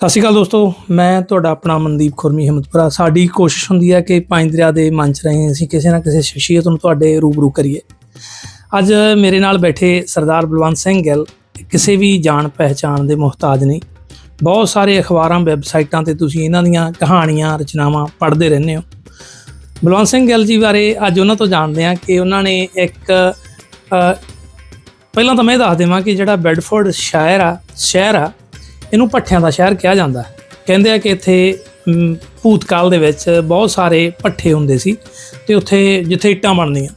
ਸਤਿ ਸ਼੍ਰੀ ਅਕਾਲ ਦੋਸਤੋ, ਮੈਂ ਤੁਹਾਡਾ ਆਪਣਾ ਮਨਦੀਪ ਖੁਰਮੀ ਹਿੰਮਤਪੁਰਾ ਸਾਡੀ ਕੋਸ਼ਿਸ਼ ਹੁੰਦੀ ਹੈ ਕਿ ਪੰਜ ਦਰਿਆ ਦੇ ਮੰਚ ਰਹੇ ਅਸੀਂ ਕਿਸੇ ਨਾ ਕਿਸੇ ਸ਼ਖਸੀਅਤ ਨੂੰ ਤੁਹਾਡੇ ਰੂਬਰੂ ਕਰੀਏ। ਅੱਜ ਮੇਰੇ ਨਾਲ ਬੈਠੇ ਸਰਦਾਰ ਬਲਵੰਤ ਸਿੰਘ ਗਿੱਲ, ਕਿਸੇ ਵੀ ਜਾਣ ਪਹਿਚਾਣ ਦੇ ਮੁਹਤਾਜ ਨਹੀਂ। ਬਹੁਤ ਸਾਰੇ ਅਖਬਾਰਾਂ, ਵੈਬਸਾਈਟਾਂ ਤੇ ਤੁਸੀਂ ਇਹਨਾਂ ਦੀਆਂ ਕਹਾਣੀਆਂ, ਰਚਨਾਵਾਂ ਪੜ੍ਹਦੇ ਰਹਿੰਦੇ ਹੋ। ਬਲਵੰਤ ਸਿੰਘ ਗਿੱਲ ਜੀ ਬਾਰੇ ਅੱਜ ਉਹਨਾਂ ਤੋਂ ਜਾਣਦੇ ਹਾਂ ਕਿ ਉਹਨਾਂ ਨੇ ਇੱਕ ਪਹਿਲਾਂ ਤਾਂ ਮੈਂ ਇਹ ਦੱਸ ਦੇਵਾਂ ਕਿ ਜਿਹੜਾ ਬੈਡਫੋਰਡ ਸ਼ਾਇਰ ਆ, ਸ਼ਹਿਰ ਆ ਇਹਨੂੰ ਭੱਠਿਆਂ ਦਾ ਸ਼ਹਿਰ ਕਿਹਾ ਜਾਂਦਾ ਹੈ। ਕਹਿੰਦੇ ਆ ਕਿ ਇੱਥੇ ਭੂਤਕਾਲ ਦੇ ਵਿੱਚ ਬਹੁਤ ਸਾਰੇ ਭੱਠੇ ਹੁੰਦੇ ਸੀ ਤੇ ਉੱਥੇ ਜਿੱਥੇ ਇੱਟਾਂ ਬਣਦੀਆਂ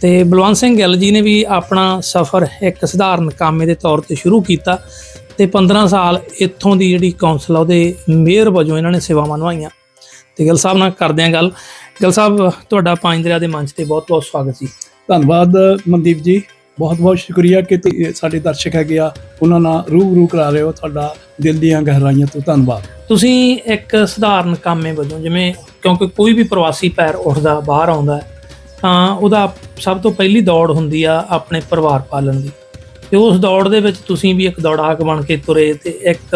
ਤੇ ਬਲਵੰਤ ਸਿੰਘ ਗਿੱਲ ਜੀ ਨੇ ਵੀ ਆਪਣਾ ਸਫ਼ਰ ਇੱਕ ਸਧਾਰਨ ਕਾਮੇ ਦੇ ਤੌਰ ਤੇ ਸ਼ੁਰੂ ਕੀਤਾ ਤੇ 15 ਸਾਲ ਇੱਥੋਂ ਦੀ ਜਿਹੜੀ ਕੌਂਸਲ ਆ, ਉਹਦੇ ਮੇਅਰ ਵਜੋਂ ਇਹਨਾਂ ਨੇ ਸੇਵਾਵਾਂ ਨਿਭਾਈਆਂ। ਤੇ ਗਿੱਲ ਸਾਹਿਬ ਨਾਲ ਕਰਦੇ ਹਾਂ ਗੱਲ। ਗਿੱਲ ਸਾਹਿਬ, ਤੁਹਾਡਾ ਪੰਜ ਦਰਿਆ ਦੇ ਮੰਚ ਤੇ ਬਹੁਤ ਬਹੁਤ ਸਵਾਗਤ ਜੀ। ਧੰਨਵਾਦ ਮਨਦੀਪ ਜੀ। ਬਹੁਤ ਬਹੁਤ ਸ਼ੁਕਰੀਆ ਕਿ ਤੁਸੀਂ ਸਾਡੇ ਦਰਸ਼ਕ ਹੈਗੇ ਆ। ਉਹਨਾਂ ਨਾਲ ਰੂਬਰੂ ਕਰਾ ਰਹੇ ਹੋ ਤੁਹਾਡਾ ਦਿਲ ਦੀਆਂ ਗਹਿਰਾਈਆਂ ਤੋਂ ਧੰਨਵਾਦ। ਤੁਸੀਂ ਇੱਕ ਸਧਾਰਨ ਕਾਮੇ ਵਜੋਂ ਜਿਵੇਂ ਕਿਉਂਕਿ ਕੋਈ ਵੀ ਪ੍ਰਵਾਸੀ ਪੈਰ ਉੱਠਦਾ, ਬਾਹਰ ਆਉਂਦਾ ਤਾਂ ਉਹਦਾ ਸਭ ਤੋਂ ਪਹਿਲੀ ਦੌੜ ਹੁੰਦੀ ਆ ਆਪਣੇ ਪਰਿਵਾਰ ਪਾਲਣ ਦੀ। ਤੇ ਉਸ ਦੌੜ ਦੇ ਵਿੱਚ ਤੁਸੀਂ ਵੀ ਇੱਕ ਦੌੜਾਕ ਬਣ ਕੇ ਤੁਰੇ ਤੇ ਇੱਕ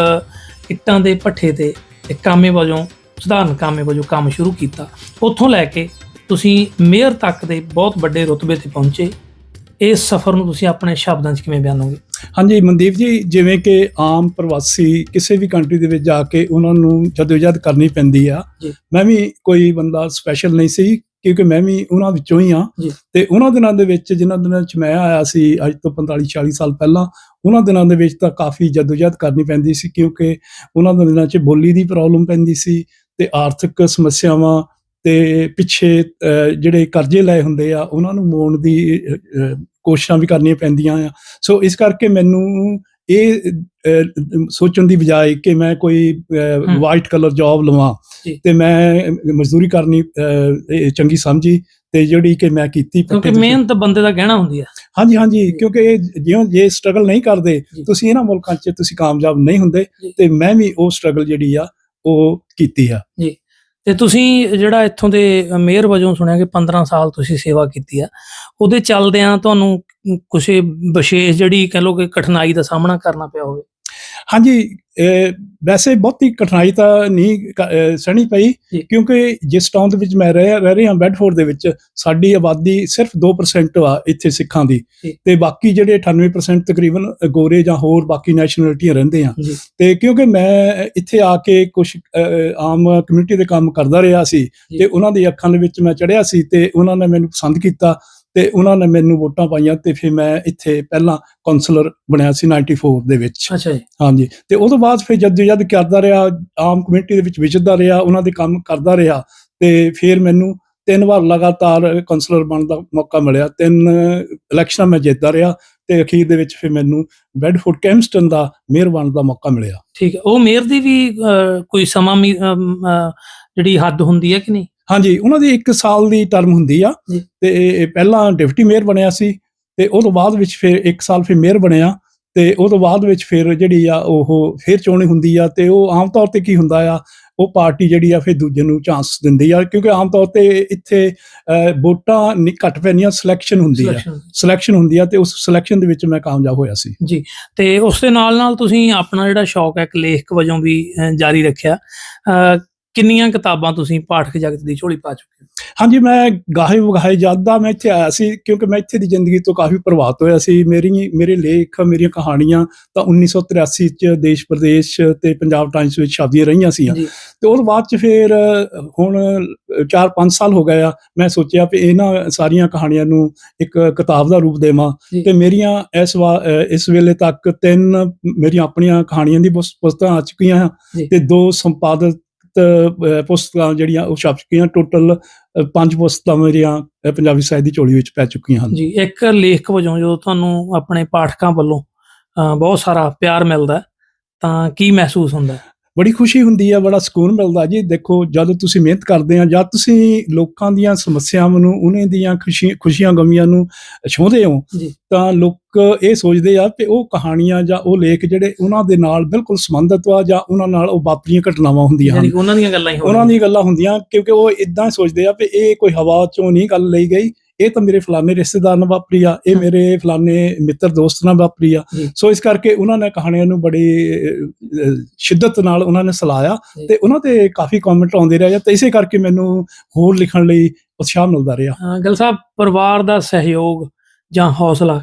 ਇੱਟਾਂ ਦੇ ਭੱਠੇ ਤੇ ਇੱਕ ਕਾਮੇ ਵਜੋਂ ਸਧਾਰਨ ਕਾਮੇ ਵਜੋਂ ਕੰਮ ਸ਼ੁਰੂ ਕੀਤਾ। ਉੱਥੋਂ ਲੈ ਕੇ ਤੁਸੀਂ ਮੇਅਰ ਤੱਕ ਦੇ ਬਹੁਤ ਵੱਡੇ ਰੁਤਬੇ ਤੇ ਪਹੁੰਚੇ। ਇਸ ਸਫ਼ਰ ਨੂੰ ਤੁਸੀਂ ਆਪਣੇ ਸ਼ਬਦਾਂ 'ਚ ਕਿਵੇਂ ਬਿਆਨੋਗੇ ਹਾਂਜੀ ਮਨਦੀਪ ਜੀ ਜਿਵੇਂ ਕਿ ਆਮ ਪ੍ਰਵਾਸੀ ਕਿਸੇ ਵੀ ਕੰਟਰੀ ਦੇ ਵਿੱਚ ਜਾ ਕੇ ਉਹਨਾਂ ਨੂੰ ਜਦੋਜਹਿਦ ਕਰਨੀ ਪੈਂਦੀ ਆ। ਮੈਂ ਵੀ ਕੋਈ ਬੰਦਾ ਸਪੈਸ਼ਲ ਨਹੀਂ ਸੀ ਕਿਉਂਕਿ ਮੈਂ ਵੀ ਉਹਨਾਂ ਵਿੱਚੋਂ ਹੀ ਆ। ਤੇ ਉਹਨਾਂ ਦਿਨਾਂ ਦੇ ਵਿੱਚ ਜਿਨ੍ਹਾਂ ਦਿਨਾਂ ਵਿੱਚ ਮੈਂ ਆਇਆ ਸੀ ਅੱਜ ਤੋਂ 45 40 ਸਾਲ ਪਹਿਲਾਂ ਉਹਨਾਂ ਦਿਨਾਂ ਦੇ ਵਿੱਚ ਤਾਂ ਕਾਫੀ ਜਦੋਜਹਿਦ ਕਰਨੀ ਪੈਂਦੀ ਸੀ ਕਿਉਂਕਿ ਉਹਨਾਂ ਦਿਨਾਂ 'ਚ ਬੋਲੀ ਦੀ ਪ੍ਰੋਬਲਮ ਪੈਂਦੀ ਸੀ ਤੇ ਆਰਥਿਕ ਸਮੱਸਿਆਵਾਂ ਤੇ ਪਿੱਛੇ ਜਿਹੜੇ ਕਰਜ਼ੇ ਲਏ ਹੁੰਦੇ ਆ ਉਹਨਾਂ ਨੂੰ ਮੋੜਨ ਦੀ ਕੋਸ਼ਿਸ਼ਾਂ ਵੀ ਕਰਨੀਆਂ ਪੈਂਦੀਆਂ ਆ ਸੋ ਇਸ ਕਰਕੇ ਮੈਨੂੰ ਇਹ ਸੋਚਣ ਦੀ ਬਜਾਏ ਕਿ ਮੈਂ ਕੋਈ। ਵਾਈਟ ਕਲਰ ਜੌਬ ਲਵਾਂ ਜੀ। ਤੇ ਮੈਂ ਮਜ਼ਦੂਰੀ ਕਰਨੀ ਚੰਗੀ ਸਮਝੀ ਤੇ ਜਿਹੜੀ ਕਿ ਮੈਂ ਕੀਤੀ ਕਿਉਂਕਿ ਮਿਹਨਤ ਬੰਦੇ ਦਾ ਗਹਿਣਾ ਹੁੰਦੀ ਹੈ ਹਾਂਜੀ ਹਾਂਜੀ ਜੀ। ਕਿਉਂਕਿ ਜਿਉਂ ਜੇ ਸਟਰਗਲ ਨਹੀਂ ਕਰਦੇ ਜੀ। ਤੁਸੀਂ ਇਹਨਾਂ ਮੁਲਕਾਂ 'ਚ ਤੁਸੀਂ ਕਾਮਯਾਬ ਨਹੀਂ ਹੁੰਦੇ ਜੀ। ਤੇ ਮੈਂ ਵੀ ਉਹ ਸਟਰਗਲ ਜਿਹੜੀ ਆ ਉਹ ਕੀਤੀ ਆ ਤੇ ਤੁਸੀਂ ਜਿਹੜਾ ਇੱਥੋਂ ਦੇ ਮੇਅਰ ਵਜੋਂ ਸੁਣਿਆ ਕਿ 15 ਸਾਲ ਤੁਸੀਂ ਸੇਵਾ ਕੀਤੀ ਆ, ਉਹਦੇ ਚੱਲਦਿਆਂ ਤੁਹਾਨੂੰ ਕੁਝ ਵਿਸ਼ੇਸ਼ ਜਿਹੜੀ ਕਹ ਲੋ ਕਿ ਕਠਿਨਾਈ ਦਾ ਸਾਹਮਣਾ ਕਰਨਾ ਪਿਆ ਹੋਵੇ? ਹਾਂਜੀ ਵੈਸੇ ਬਹੁਤੀ ਕਠਿਨਾਈ ਤਾਂ ਨਹੀਂ ਸਹਿਣੀ ਪਈ। ਕਿਉਂਕਿ ਜਿਸ ਟਾਊਨ ਦੇ ਵਿੱਚ ਮੈਂ ਰਹਿ ਰਹਿ ਰਿਹਾ ਬੈਡਫੋਰਡ ਦੇ ਵਿੱਚ ਸਾਡੀ ਆਬਾਦੀ ਸਿਰਫ 2% ਆ ਇੱਥੇ ਸਿੱਖਾਂ ਦੀ। ਤੇ ਬਾਕੀ ਜਿਹੜੇ 98% ਤਕਰੀਬਨ ਗੋਰੇ ਜਾਂ ਹੋਰ ਬਾਕੀ ਨੈਸ਼ਨੈਲਿਟੀਆਂ ਰਹਿੰਦੇ ਆ ਤੇ ਕਿਉਂਕਿ ਮੈਂ ਇੱਥੇ ਆ ਕੇ ਕੁਝ ਆਮ ਕਮਿਊਨਿਟੀ ਦੇ ਕੰਮ ਕਰਦਾ ਰਿਹਾ ਸੀ। ਤੇ ਉਹਨਾਂ ਦੀ ਅੱਖਾਂ ਦੇ ਵਿੱਚ ਮੈਂ ਚੜਿਆ ਸੀ ਤੇ ਉਹਨਾਂ ਨੇ ਮੈਨੂੰ ਪਸੰਦ ਕੀਤਾ ਤੇ ਉਹਨਾਂ ਨੇ ਮੈਨੂੰ ਵੋਟਾਂ ਪਾਈਆਂ ਤੇ ਫਿਰ ਮੈਂ ਇੱਥੇ ਪਹਿਲਾਂ ਕਾਉਂਸਲਰ ਬਣਿਆ ਸੀ 94 ਦੇ ਵਿੱਚ। ਅੱਛਾ ਜੀ। ਹਾਂਜੀ ਤੇ ਉਸ ਤੋਂ ਬਾਅਦ ਫਿਰ ਜਦ ਜਦ ਕਰਦਾ ਰਿਹਾ ਆਮ ਕਮੇਟੀ ਦੇ ਵਿੱਚ ਵਿਚਰਦਾ ਰਿਹਾ ਉਹਨਾਂ ਦੇ ਕੰਮ ਕਰਦਾ ਰਿਹਾ ਤੇ ਫਿਰ ਮੈਨੂੰ ਤਿੰਨ ਵਾਰ ਲਗਾਤਾਰ ਕਾਉਂਸਲਰ ਬਣਨ ਦਾ ਮੌਕਾ ਮਿਲਿਆ। ਤਿੰਨ ਇਲੈਕਸ਼ਨਾਂ ਮੈਂ ਜਿੱਤਦਾ ਰਿਹਾ ਤੇ ਅਖੀਰ ਦੇ ਵਿੱਚ ਫਿਰ ਮੈਨੂੰ ਬੈਡਫੋਰਡ ਕੈਮਸਟਨ ਦਾ ਮੇਅਰ ਬਣਨ ਦਾ ਮੌਕਾ ਮਿਲਿਆ। ਠੀਕ ਹੈ ਉਹ ਮੇਅਰ ਦੀ ਵੀ ਕੋਈ ਸਮਾਂ ਜਿਹੜੀ ਹੱਦ ਹੁੰਦੀ ਹੈ ਕਿ ਨਹੀਂ? ਹਾਂਜੀ ਉਹਨਾਂ ਦੀ 1 ਸਾਲ ਦੀ ਟਰਮ ਹੁੰਦੀ ਆ ਜੀ। ਤੇ ਇਹ ਪਹਿਲਾਂ ਡਿਪਟੀ ਮੇਅਰ ਬਣਿਆ ਸੀ ਤੇ ਉਹ ਤੋਂ ਬਾਅਦ ਵਿੱਚ ਫਿਰ 1 ਸਾਲ ਫਿਰ ਮੇਅਰ ਬਣਿਆ ਤੇ ਉਹ ਤੋਂ ਬਾਅਦ ਵਿੱਚ ਫਿਰ ਜਿਹੜੀ ਆ ਉਹ ਫਿਰ ਚੋਣੀ ਹੁੰਦੀ ਆ ਤੇ ਉਹ ਆਮ ਤੌਰ ਤੇ ਕੀ ਹੁੰਦਾ ਆ ਉਹ ਪਾਰਟੀ ਜਿਹੜੀ ਆ ਫਿਰ ਦੂਜੇ ਨੂੰ ਚਾਂਸ ਦਿੰਦੀ ਆ ਕਿਉਂਕਿ ਆਮ ਤੌਰ ਤੇ ਇੱਥੇ ਵੋਟਾਂ ਨਹੀਂ ਘੱਟ ਪੈਣੀਆਂ ਸਿਲੈਕਸ਼ਨ ਹੁੰਦੀ ਆ। ਸਿਲੈਕਸ਼ਨ ਹੁੰਦੀ ਆ ਤੇ ਉਸ ਸਿਲੈਕਸ਼ਨ ਦੇ ਵਿੱਚ ਮੈਂ ਕਾਮਯਾਬ ਹੋਇਆ ਸੀ ਤੇ ਉਸ ਦੇ ਨਾਲ ਨਾਲ ਤੁਸੀਂ ਆਪਣਾ ਜਿਹੜਾ ਸ਼ੌਕ ਹੈ ਇੱਕ ਲੇਖਕ ਵਜੋਂ ਵੀ ਜਾਰੀ ਰੱਖਿਆ ਕਿੰਨੀਆਂ ਕਿਤਾਬਾਂ ਤੁਸੀਂ ਪਾਠਕ ਜਗਤ ਦੀ ਝੋਲੀ ਪਾ ਚੁੱਕੇ ਹੋ? ਹਾਂਜੀ ਮੈਂ ਗਾਹੇ ਵਗਾਹੇ ਜਾਂਦਾ ਮੈਂ ਇੱਥੇ ਆਇਆ ਸੀ ਕਿਉਂਕਿ ਮੈਂ ਇੱਥੇ ਦੀ ਜ਼ਿੰਦਗੀ ਤੋਂ ਕਾਫੀ ਪ੍ਰਭਾਵਿਤ ਹੋਇਆ ਸੀ। ਮੇਰੀ ਮੇਰੇ ਲੇਖ ਮੇਰੀਆਂ ਕਹਾਣੀਆਂ ਤਾਂ 1983 ਚ ਦੇਸ਼ ਪ੍ਰਦੇਸ਼ ਤੇ ਪੰਜਾਬ ਟਾਈਮਸ ਵਿੱਚ ਛਪਦੀਆਂ ਰਹੀਆਂ ਸੀ ਤੇ ਉਸ ਬਾਅਦ ਚ ਫਿਰ ਹੁਣ 4-5 ਸਾਲ ਹੋ ਗਏ ਆ ਮੈਂ ਸੋਚਿਆ ਵੀ ਇਹਨਾਂ ਸਾਰੀਆਂ ਕਹਾਣੀਆਂ ਨੂੰ ਇੱਕ ਕਿਤਾਬ ਦਾ ਰੂਪ ਦੇਵਾਂ। ਤੇ ਮੇਰੀਆਂ ਇਸ ਵਾ ਅ, ਇਸ ਵੇਲੇ ਤੱਕ ਤਿੰਨ ਮੇਰੀਆਂ ਆਪਣੀਆਂ ਕਹਾਣੀਆਂ ਦੀ ਪੁਸ- ਪੁਸਤਕਾਂ ਆ ਚੁੱਕੀਆਂ। ਤੇ ਦੋ ਸੰਪਾਦਿਤ ਪੁਸਤਕਾਂ ਜਿਹੜੀਆਂ ਉਹ ਛਪ ਚੁੱਕੀਆਂ ਟੋਟਲ ਪੰਜ ਪੁਸਤਕਾਂ ਮੇਰੀਆਂ ਪੰਜਾਬੀ ਸਾਹਿਤ ਦੀ ਝੋਲੀ ਵਿੱਚ ਪੈ ਚੁੱਕੀਆਂ ਹਨ ਜੀ ਇੱਕ ਲੇਖਕ ਵਜੋਂ ਜਦੋਂ ਤੁਹਾਨੂੰ ਆਪਣੇ ਪਾਠਕਾਂ ਵੱਲੋਂ ਅਹ, ਬਹੁਤ ਸਾਰਾ ਪਿਆਰ ਮਿਲਦਾ ਹੈ, ਤਾਂ ਕੀ ਮਹਿਸੂਸ ਹੁੰਦਾ ਹੈ? ਬੜੀ ਖੁਸ਼ੀ ਹੁੰਦੀ ਹੈ ਬੜਾ ਸਕੂਨ ਮਿਲਦਾ ਜੀ। ਦੇਖੋ ਜਦ ਤੁਸੀਂ ਮਿਹਨਤ ਕਰਦੇ ਆ ਜਦ ਤੁਸੀਂ ਲੋਕਾਂ ਦੀਆਂ ਸਮੱਸਿਆਵਾਂ ਨੂੰ ਉਹਨਾਂ ਦੀਆਂ ਖੁਸ਼ੀਆਂ ਖੁਸ਼ੀਆਂ ਗਮੀਆਂ ਨੂੰ ਛੋਹਦੇ ਹੋ ਜੀ। ਤਾਂ ਲੋਕ ਇਹ ਸੋਚਦੇ ਆ ਕਿ ਉਹ ਕਹਾਣੀਆਂ ਜਾਂ ਉਹ ਲੇਖ ਜਿਹੜੇ ਉਹਨਾਂ ਦੇ ਨਾਲ ਬਿਲਕੁਲ ਸੰਬੰਧਿਤ ਆ ਜਾਂ ਉਹਨਾਂ ਨਾਲ ਉਹ ਵਾਪਰੀਆਂ ਘਟਨਾਵਾਂ ਹੁੰਦੀਆਂ ਹਨ। ਉਹਨਾਂ ਦੀਆਂ ਗੱਲਾਂ ਹੀ ਹੋ ਉਹਨਾਂ ਦੀਆਂ ਗੱਲਾਂ ਹੁੰਦੀਆਂ ਕਿਉਂਕਿ ਉਹ ਇਦਾਂ ਸੋਚਦੇ ਆ ਕਿ ਇਹ ਕੋਈ ਹਵਾ ਚੋਂ ਨਹੀਂ ਗੱਲ ਲਈ ਗਈ ਇਹ ਤਾਂ ਮੇਰੇ ਫਲਾਣੇ ਰਿਸ਼ਤੇਦਾਰ ਨਾਲ ਵਾਪਰੀ ਆ ਇਹ। ਮੇਰੇ ਫਲਾਣੇ ਮਿੱਤਰ ਦੋਸਤ ਨਾਲ ਵਾਪਰੀ ਆ। ਸੋ ਇਸ ਕਰਕੇ ਉਹਨਾਂ ਨੇ ਕਹਾਣੀਆਂ ਨੂੰ ਬੜੀ ਸ਼ਿੱਦਤ ਨਾਲ ਉਹਨਾਂ ਨੇ ਸਲਾਇਆ। ਤੇ ਉਹਨਾਂ ਤੇ ਕਾਫੀ ਕਮੈਂਟ ਆਉਂਦੇ ਰਹੇ ਤੇ ਇਸੇ ਕਰਕੇ ਮੈਨੂੰ ਹੋਰ ਲਿਖਣ ਲਈ ਉਤਸ਼ਾਹ ਮਿਲਦਾ ਰਿਹਾ ਅਹ ਗੱਲ ਸਾਹਿਬ ਪਰਿਵਾਰ ਦਾ ਸਹਿਯੋਗ ਜਾਂ ਹੌਸਲਾ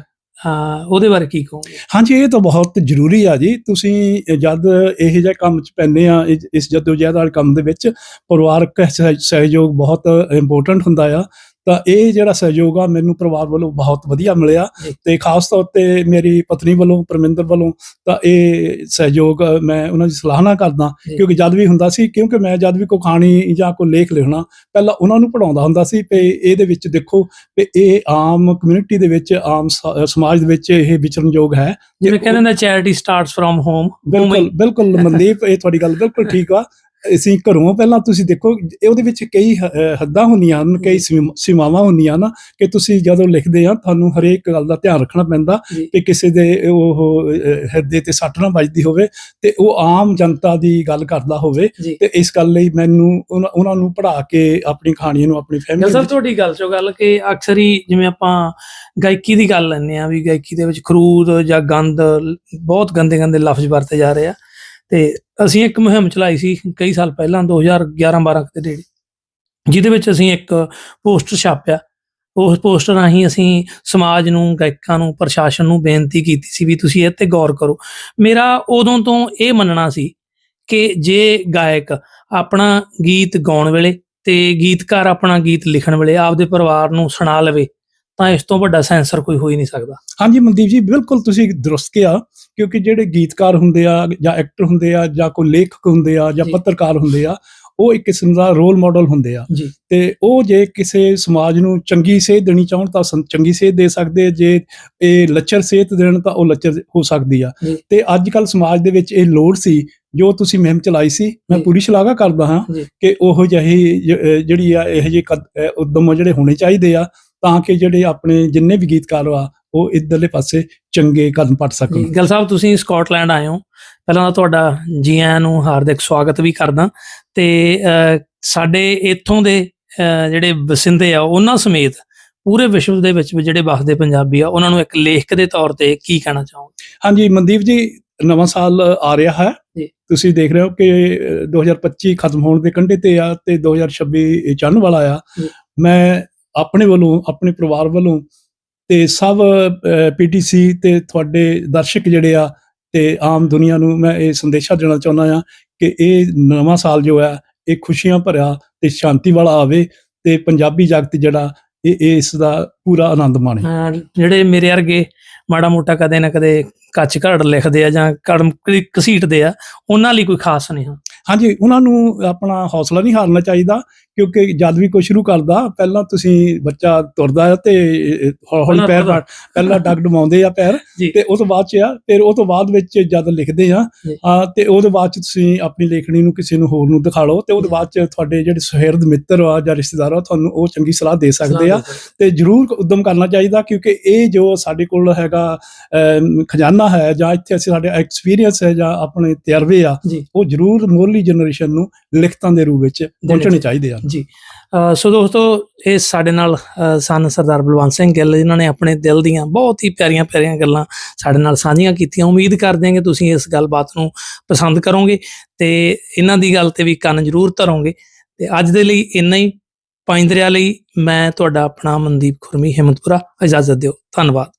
ਉਹਦੇ ਬਾਰੇ ਕੀ ਕਹੋਗੇ ਹਾਂਜੀ ਇਹ ਤਾਂ ਬਹੁਤ ਜ਼ਰੂਰੀ ਆ ਜੀ ਤੁਸੀਂ ਜਦ ਇਹੋ ਜਿਹੇ ਕੰਮ 'ਚ ਪੈਂਦੇ ਆ ਇਸ- ਜਦੋਜਹਿਦ ਵਾਲੇ ਕੰਮ ਦੇ ਵਿੱਚ ਪਰਿਵਾਰਕ ਸਹਿ- ਸਹਿਯੋਗ ਬਹੁਤ ਇੰਪੋਰਟੈਂਟ ਹੁੰਦਾ ਆ ਤਾਂ ਇਹ ਜਿਹੜਾ ਸਹਿਯੋਗ ਆ ਮੈਨੂੰ ਪਰਿਵਾਰ ਵੱਲੋਂ ਬਹੁਤ ਵਧੀਆ ਮਿਲਿਆ। ਤੇ ਖਾਸ ਤੌਰ ਤੇ ਮੇਰੀ ਪਤਨੀ ਵੱਲੋਂ ਪਰਮਿੰਦਰ ਵੱਲੋਂ ਤਾਂ ਇਹ ਸਹਿਯੋਗ ਮੈਂ ਉਹਨਾਂ ਦੀ ਸਲਾਹਨਾ ਕਰਦਾ। ਕਿਉਂਕਿ ਜਦ ਵੀ ਹੁੰਦਾ ਸੀ ਕਿਉਂਕਿ ਮੈਂ ਜਦ ਵੀ ਕੋਈ ਕਹਾਣੀ ਜਾਂ ਕੋਈ ਲੇਖ ਲਿਖਣਾ ਪਹਿਲਾਂ ਉਹਨਾਂ ਨੂੰ ਪੜਾਉਂਦਾ ਹੁੰਦਾ ਸੀ ਤੇ ਇਹਦੇ ਵਿੱਚ ਦੇਖੋ ਵੀ ਇਹ ਆਮ ਕਮਿਊਨਿਟੀ ਦੇ ਵਿੱਚ ਆਮ ਸਮਾਜ ਦੇ ਵਿੱਚ ਇਹ ਵਿਚਰਨਯੋਗ ਹੈ ਜਿਵੇਂ ਕਹਿੰਦੇ ਨੇ ਚੈਰਿਟੀ ਸਟਾਰਟਸ ਫਰਮ ਹੋਮ ਬਿਲਕੁਲ ਬਿਲਕੁਲ ਮਨਦੀਪ ਇਹ ਤੁਹਾਡੀ ਗੱਲ ਬਿਲਕੁਲ ਠੀਕ ਆ ਅਸੀਂ ਘਰੋਂ ਪਹਿਲਾਂ ਤੁਸੀਂ ਦੇਖੋ ਉਹਦੇ ਵਿੱਚ ਕਈ ਹੱਦਾਂ ਹੁੰਦੀਆਂ ਹਨ ਕਈ ਸੀਮ- ਸੀਮਾਵਾਂ ਹੁੰਦੀਆਂ ਨਾ ਕਿ ਤੁਸੀਂ ਜਦੋਂ ਲਿਖਦੇ ਆ ਤੁਹਾਨੂੰ ਹਰੇਕ ਗੱਲ ਦਾ ਧਿਆਨ ਰੱਖਣਾ ਪੈਂਦਾ। ਕਿ ਕਿਸੇ ਦੇ ਉਹ ਹਿਰਦੇ ਤੇ ਸੱਟ ਨਾ ਵੱਜਦੀ ਹੋਵੇ ਤੇ ਉਹ ਆਮ ਜਨਤਾ ਦੀ ਗੱਲ ਕਰਦਾ ਹੋਵੇ ਤੇ ਇਸ ਗੱਲ ਲਈ ਮੈਨੂੰ ਉਹਨਾਂ ਨੂੰ ਪੜ੍ਹਾ ਕੇ ਆਪਣੀ ਕਹਾਣੀ ਨੂੰ ਆਪਣੀ ਫੈਮਿਲੀ ਸਾਹਿਬ ਤੁਹਾਡੀ ਗੱਲ ਚੋਂ ਗੱਲ ਕਿ ਅਕਸਰ ਹੀ ਜਿਵੇਂ ਆਪਾਂ ਗਾਇਕੀ ਦੀ ਗੱਲ ਲੈਂਦੇ ਆ ਵੀ ਗਾਇਕੀ ਦੇ ਵਿੱਚ ਖਰੂਦ ਜਾਂ ਗੰਦ ਬਹੁਤ ਗੰਦੇ ਗੰਦੇ ਲਫ਼ਜ਼ ਵਰਤੇ ਜਾ ਰਹੇ ਆ। ਤੇ ਅਸੀਂ ਇੱਕ ਮੁਹਿੰਮ ਚਲਾਈ ਸੀ ਕਈ ਸਾਲ ਪਹਿਲਾਂ 2011 12 ਦੇ ਨੇੜੇ, ਜਿਹਦੇ ਵਿੱਚ ਅਸੀਂ ਇੱਕ ਪੋਸਟਰ ਛਾਪਿਆ। ਉਸ ਪੋਸਟਰ ਰਾਹੀਂ ਅਸੀਂ ਸਮਾਜ ਨੂੰ, ਗਾਇਕਾਂ ਨੂੰ, ਪ੍ਰਸ਼ਾਸਨ ਨੂੰ ਬੇਨਤੀ ਕੀਤੀ ਸੀ ਵੀ ਤੁਸੀਂ ਇਹ ਤੇ ਗੌਰ ਕਰੋ। ਮੇਰਾ ਉਦੋਂ ਤੋਂ ਇਹ ਮੰਨਣਾ ਸੀ ਕਿ ਜੇ ਗਾਇਕ ਆਪਣਾ ਗੀਤ ਗਾਉਣ ਵੇਲੇ ਤੇ ਗੀਤਕਾਰ ਆਪਣਾ ਗੀਤ ਲਿਖਣ ਵੇਲੇ ਆਪਦੇ ਪਰਿਵਾਰ ਨੂੰ ਸੁਣਾ ਲਵੇ, ਤਾਂ ਇਸ ਤੋਂ ਵੱਡਾ ਸੈਂਸਰ ਕੋਈ ਹੋ ਹੀ ਨਹੀਂ ਸਕਦਾ। ਹਾਂਜੀ ਮਨਦੀਪ ਜੀ, ਬਿਲਕੁਲ ਤੁਸੀਂ ਦਰੁਸਤ ਕਿਹਾ। ਕਿਉਂਕਿ ਜਿਹੜੇ ਗੀਤਕਾਰ ਹੁੰਦੇ ਆ ਜਾਂ ਐਕਟਰ ਹੁੰਦੇ ਆ ਜਾਂ ਕੋਈ ਲੇਖਕ ਹੁੰਦੇ ਆ ਜਾਂ। ਪੱਤਰਕਾਰ ਹੁੰਦੇ ਆ ਉਹ ਇੱਕ ਕਿਸਮ ਦਾ ਰੋਲ ਮਾਡਲ ਹੁੰਦੇ ਆ ਤੇ ਉਹ ਜੇ ਕਿਸੇ ਸਮਾਜ ਨੂੰ ਚੰਗੀ ਸੇਧ ਦੇਣੀ ਚਾਹਣ ਤਾਂ ਚੰਗੀ ਸੇਧ ਦੇ ਸਕਦੇ। ਜੇ ਇਹ ਲੱਚਰ ਸੇਧ ਦੇਣ ਤਾਂ ਉਹ ਲੱਚਰ ਹੋ ਸਕਦੀ ਆ। ਤੇ ਅੱਜ ਕੱਲ ਸਮਾਜ ਦੇ ਵਿੱਚ ਇਹ ਲੋੜ ਸੀ ਜੋ ਤੁਸੀਂ ਮੁਹਿੰਮ ਚਲਾਈ ਸੀ ਮੈਂ। ਪੂਰੀ ਸ਼ਲਾਘਾ ਕਰਦਾ ਹਾਂ। ਕਿ ਉਹ ਜਿਹੀ ਜਿਹੜੀ ਆ ਇਹ ਜਿਹੇ ਉਦਮ ਜਿਹੜੇ ਹੋਣੇ ਚਾਹੀਦੇ ਆ ਤਾਂ ਕਿ ਜਿਹੜੇ ਆਪਣੇ ਜਿੰਨੇ ਵੀ ਗੀਤਕਾਰ ਆ ਉਹ ਇਧਰਲੇ ਪਾਸੇ ਚੰਗੇ ਕਦਮ ਪੱਟ ਸਕਣ। ਗੱਲ ਸਾਹਿਬ ਤੁਸੀਂ ਸਕਾਟਲੈਂਡ ਆਏ ਹੋ। ਪਹਿਲਾਂ ਤਾਂ ਤੁਹਾਡਾ ਜੀ ਆਇਆਂ ਨੂੰ ਹਾਰਦਿਕ ਸਵਾਗਤ ਵੀ ਕਰਦਾ। ਤੇ ਸਾਡੇ ਇੱਥੋਂ ਦੇ ਜਿਹੜੇ ਵਸਿੰਦੇ ਆ ਉਹਨਾਂ ਸਮੇਤ ਪੂਰੇ ਵਿਸ਼ਵ ਦੇ ਵਿੱਚ ਜਿਹੜੇ ਵਸਦੇ ਪੰਜਾਬੀ ਆ ਉਹਨਾਂ ਨੂੰ ਇੱਕ ਲੇਖਕ ਦੇ ਤੌਰ ਤੇ ਕੀ ਕਹਿਣਾ ਚਾਹੋਗੇ? ਹਾਂਜੀ ਮਨਦੀਪ ਜੀ ਨਵਾਂ ਸਾਲ ਆ ਰਿਹਾ ਹੈ। ਤੁਸੀਂ ਦੇਖ ਰਹੇ ਹੋ ਕਿ ਅਹ, 2025 ਖਤਮ ਹੋਣ ਦੇ ਕੰਢੇ ਤੇ ਆ ਤੇ 2026 ਚੜ੍ਹਨ ਵਾਲਾ ਆ। ਮੈਂ ਆਪਣੇ ਵੱਲੋਂ ਆਪਣੇ ਪਰਿਵਾਰ ਵੱਲੋਂ ਤੇ ਸਭ ਪੀਟੀਸੀ ਤੇ ਤੁਹਾਡੇ ਦਰਸ਼ਕ ਜਿਹੜੇ ਆ ਤੇ ਆਮ ਦੁਨੀਆ ਨੂੰ ਮੈਂ ਇਹ ਸੰਦੇਸ਼ਾ ਦੇਣਾ ਚਾਹੁੰਦਾ ਆ ਕਿ ਇਹ ਨਵਾਂ ਸਾਲ ਜੋ ਹੈ ਇਹ ਖੁਸ਼ੀਆਂ ਭਰਿਆ ਤੇ ਸ਼ਾਂਤੀ ਵਾਲਾ ਆਵੇ ਤੇ ਪੰਜਾਬੀ ਜਗਤ ਜਿਹੜਾ ਇਹ ਇਸ ਦਾ ਪੂਰਾ ਆਨੰਦ ਮਾਣੇ। ਜਿਹੜੇ ਮੇਰੇ ਵਰਗੇ ਮਾੜਾ ਮੋਟਾ ਕਦੇ ਨਾ ਕਦੇ ਕੱਚ ਘੜ ਲਿਖਦੇ ਆ ਜਾਂ ਕੜਮ ਘਸੀਟਦੇ ਆ ਉਹਨਾਂ ਲਈ ਕੋਈ ਖਾਸ ਸੁਨੇਹਾ ਹਾਂਜੀ ਉਹਨਾਂ ਨੂੰ ਆਪਣਾ ਹੌਸਲਾ ਨਹੀਂ ਹਾਰਨਾ ਚਾਹੀਦਾ ਕਿਉਂਕਿ ਜਦ ਵੀ ਕੋਈ ਸ਼ੁਰੂ ਕਰਦਾ ਪਹਿਲਾਂ ਤੁਸੀਂ ਬੱਚਾ ਤੁਰਦਾ ਹੈ ਤੇ ਹੌਲੀ ਪੈਰ ਪਹਿਲਾਂ ਡਗ ਡਮਾਉਂਦੇ ਆ ਪੈਰ। ਤੇ ਉਸ ਤੋਂ ਬਾਅਦ ਚ ਆ ਫਿਰ ਉਹ ਤੋਂ ਬਾਅਦ ਵਿੱਚ ਜਦ ਲਿਖਦੇ ਆ ਤੇ ਉਹਦੇ ਬਾਅਦ ਚ ਤੁਸੀਂ ਆਪਣੀ ਲੇਖਣੀ ਨੂੰ ਕਿਸੇ ਨੂੰ ਹੋਰ ਨੂੰ ਦਿਖਾ ਲਓ ਤੇ ਉਹਦੇ। ਬਾਅਦ ਚ ਤੁਹਾਡੇ ਜਿਹੜੇ ਸੁਹਿਰਦ ਮਿੱਤਰ ਆ ਜਾਂ ਰਿਸ਼ਤੇਦਾਰ ਆ ਤੁਹਾਨੂੰ ਉਹ ਚੰਗੀ ਸਲਾਹ ਦੇ ਸਕਦੇ ਆ। ਤੇ ਜ਼ਰੂਰ ਉਦਮ ਕਰਨਾ ਚਾਹੀਦਾ ਕਿਉਂਕਿ ਇਹ ਜੋ ਸਾਡੇ ਕੋਲ ਹੈਗਾ ਖਜ਼ਾਨਾ ਹੈ ਜਾਂ ਇੱਥੇ ਅਸੀਂ ਸਾਡੇ ਐਕਸਪੀਰੀਅੰਸ ਹੈ ਜਾਂ ਆਪਣੇ ਤਜਰਬੇ ਆ ਉਹ ਜ਼ਰੂਰ ਮੋਰਲੀ ਜਨਰੇਸ਼ਨ ਨੂੰ ਲਿਖਤਾਂ ਦੇ ਰੂਪ ਵਿੱਚ ਪਹੁੰਚਣੇ ਚਾਹੀਦੇ ਆ ਜੀ ਸੋ ਦੋਸਤੋ, ਇਹ ਸਾਡੇ ਨਾਲ ਸਨ ਸਰਦਾਰ ਬਲਵੰਤ ਸਿੰਘ ਗਿੱਲ, ਜਿਨ੍ਹਾਂ ਨੇ ਆਪਣੇ ਦਿਲ ਦੀਆਂ ਬਹੁਤ ਹੀ ਪਿਆਰੀਆਂ ਪਿਆਰੀਆਂ ਗੱਲਾਂ ਸਾਡੇ ਨਾਲ ਸਾਂਝੀਆਂ ਕੀਤੀਆਂ। ਉਮੀਦ ਕਰਦੇ ਹਾਂ ਕਿ ਤੁਸੀਂ ਇਸ ਗੱਲਬਾਤ ਨੂੰ ਪਸੰਦ ਕਰੋਗੇ ਤੇ ਇਹਨਾਂ ਦੀ ਗੱਲ ਤੇ ਵੀ ਕੰਨ ਜ਼ਰੂਰ ਧਰੋਗੇ। ਤੇ ਅੱਜ ਦੇ ਲਈ ਇੰਨਾ ਹੀ। ਪਾਇੰਦਰਿਆ ਲਈ ਮੈਂ ਤੁਹਾਡਾ ਆਪਣਾ ਮਨਦੀਪ ਖੁਰਮੀ, ਹਿੰਮਤਪੁਰਾ। ਇਜਾਜ਼ਤ ਦਿਓ। ਧੰਨਵਾਦ।